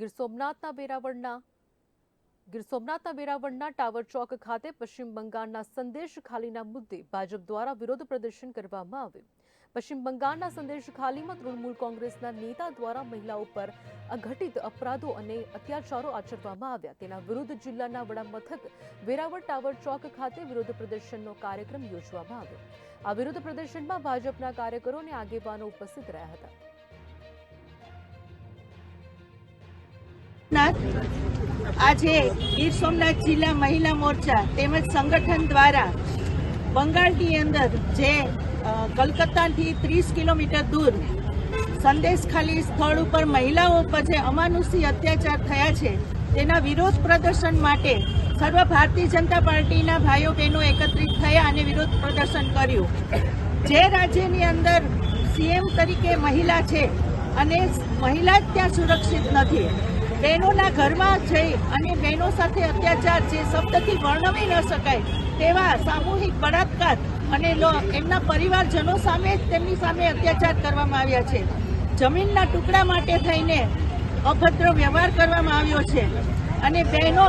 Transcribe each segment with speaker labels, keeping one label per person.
Speaker 1: ગીર સોમનાથના વેરાવળના ગીર સોમનાથના વેરાવળના ટાવર ચોક ખાતે પશ્ચિમ બંગાળના સંદેશ ખાલીના મુદ્દે ભાજપ દ્વારા વિરોધ પ્રદર્શન કરવામાં આવ્યું. પશ્ચિમ બંગાળના સંદેશ ખાલીમાં તૃણમૂલ કોંગ્રેસના નેતા દ્વારા મહિલાઓ પર અઘટિત અપરાધો અને અત્યાચારો આચરવામાં આવ્યા. તેના વિરુદ્ધ જિલ્લાના વડા મથક વેરાવળ ટાવર ચોક ખાતે વિરોધ પ્રદર્શનનો કાર્યક્રમ યોજવામાં આવ્યો. આ વિરોધ પ્રદર્શનમાં ભાજપના કાર્યકરો અને આગેવાનો ઉપસ્થિત રહ્યા હતા.
Speaker 2: આજે ગીર સોમનાથ જિલ્લા મહિલા મોરચા તેમજ સંગઠન દ્વારા બંગાળની અંદર જે કલકત્તાથી ત્રીસ કિલોમીટર દૂર સંદેશ ખાલી સ્થળ ઉપર મહિલાઓ ઉપર જે અમાનુષી અત્યાચાર થયા છે, તેના વિરોધ પ્રદર્શન માટે સર્વ ભારતીય જનતા પાર્ટીના ભાઈઓ બહેનો એકત્રિત થયા અને વિરોધ પ્રદર્શન કર્યું. જે રાજ્યની અંદર સીએમ તરીકે મહિલા છે અને મહિલા જ ત્યાં સુરક્ષિત નથી. બહેનોના ઘરમાં જઈ અને બહેનો સાથે અત્યાચાર જે શબ્દથી વર્ણવી ન શકાય તેવા સામૂહિક બળાત્કાર અને એમના પરિવારજનો સામે જ તેમની સામે અત્યાચાર કરવામાં આવ્યા છે. જમીનના ટુકડા માટે થઈને અભદ્ર વ્યવહાર કરવામાં આવ્યો છે અને બહેનો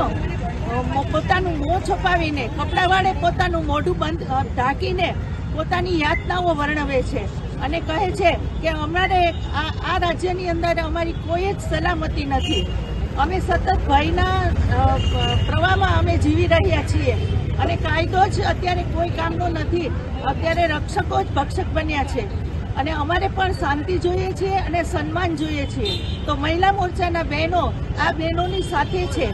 Speaker 2: પોતાનું મોં છપાવીને, કપડાવાળે પોતાનું મોઢું બંધ ઢાંકીને પોતાની યાતનાઓ વર્ણવે છે. અને કહે છે કે અમારે આ રાજ્યની અંદર અમારી કોઈ જ સલામતી નથી. અમે સતત ભયના પ્રવાહમાં અમે જીવી રહ્યા છીએ. અને કાયદો જ અત્યારે કોઈ કામનો નથી. અત્યારે રક્ષકો જ ભક્ષક બન્યા છે. અને અમારે પણ શાંતિ જોઈએ છીએ અને સન્માન જોઈએ છીએ તો મહિલા મોરચાના બહેનો આ બહેનોની સાથે છે.